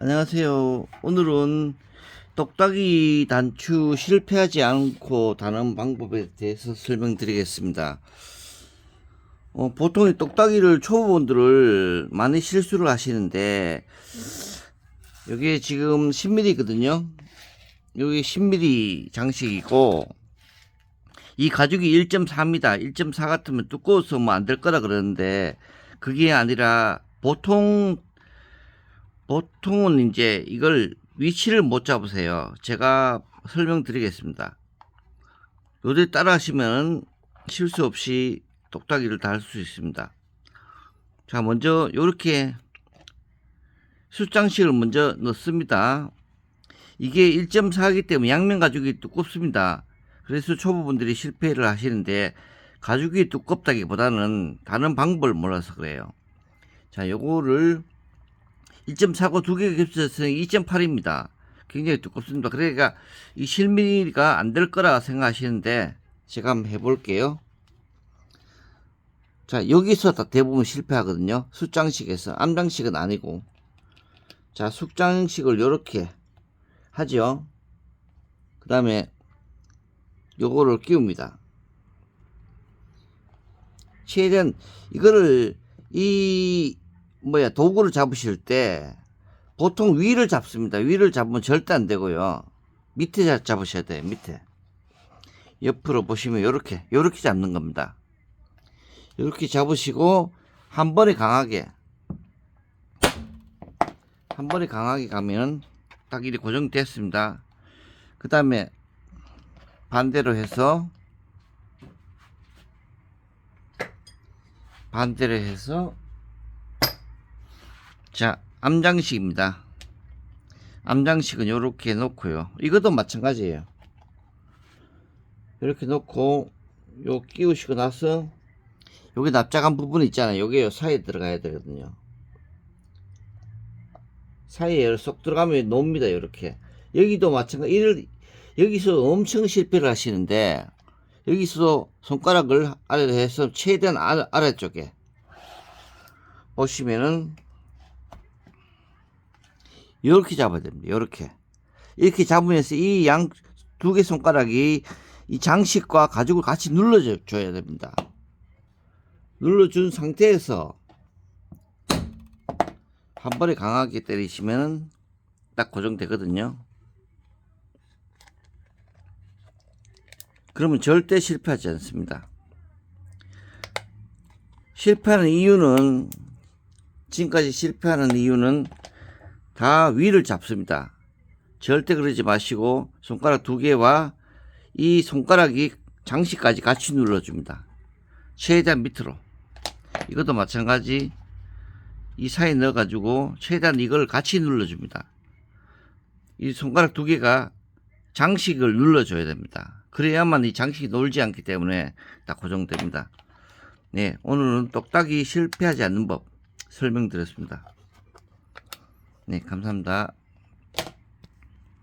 안녕하세요. 오늘은 똑딱이 단추 실패하지 않고 다는 방법에 대해서 설명드리겠습니다. 어, 보통 이 똑딱이를 초보분들을 많이 실수를 하시는데 여기에 지금 10mm거든요. 여기 10mm 장식이고 이 가죽이 1.4입니다. 1.4 같으면 두꺼워서 뭐 안 될 거라 그러는데 그게 아니라 보통 보통은 이제 이걸 위치를 못 잡으세요. 제가 설명드리겠습니다. 요대 따라 하시면 실수 없이 똑딱이를 다할수 있습니다. 자, 먼저 요렇게 숫장식을 먼저 넣습니다. 이게 1.4이기 때문에 양면 가죽이 두껍습니다. 그래서 초보분들이 실패를 하시는데 가죽이 두껍다기보다는 다른 방법을 몰라서 그래요. 자, 요거를 1.4고 두 개가 겹쳐서 2.8입니다. 굉장히 두껍습니다. 그러니까 이 실미가 안 될 거라 생각하시는데 제가 한번 해볼게요. 자, 여기서 다 대부분 실패하거든요. 숫장식에서. 암장식은 아니고. 자, 숫장식을 요렇게 하죠. 그 다음에 요거를 끼웁니다. 최대한 이거를 이 뭐야 도구를 잡으실 때 보통 위를 잡습니다. 위를 잡으면 절대 안 되고요. 밑에 잡- 잡으셔야 돼요. 밑에 옆으로 보시면 요렇게 요렇게 잡는 겁니다. 요렇게 잡으시고 한 번에 강하게 한 번에 강하게 가면 딱 이리 고정됐습니다. 그 다음에 반대로 해서 반대로 해서 자 암장식입니다. 암장식은 이렇게 놓고요. 이것도 마찬가지예요. 이렇게 놓고 요 끼우시고 나서 여기 납작한 부분 있잖아요. 요게 사이에 들어가야 되거든요. 사이에 쏙 들어가면 놉니다. 이렇게 여기도 마찬가지. 이를 여기서 엄청 실패를 하시는데 여기서 손가락을 아래로 해서 최대한 아래, 아래쪽에 보시면은 이렇게 잡아야 됩니다. 이렇게 이렇게 잡으면서 이 양 두 개 손가락이 이 장식과 가죽을 같이 눌러줘야 됩니다. 눌러준 상태에서 한 번에 강하게 때리시면 딱 고정되거든요. 그러면 절대 실패하지 않습니다. 실패하는 이유는 지금까지 실패하는 이유는 다 위를 잡습니다. 절대 그러지 마시고 손가락 두 개와 이 손가락이 장식까지 같이 눌러줍니다. 최대한 밑으로. 이것도 마찬가지 이 사이에 넣어가지고 최대한 이걸 같이 눌러줍니다. 이 손가락 두 개가 장식을 눌러줘야 됩니다. 그래야만 이 장식이 놀지 않기 때문에 딱 고정됩니다. 네, 오늘은 똑딱이 실패하지 않는 법 설명드렸습니다. 네, 감사합니다.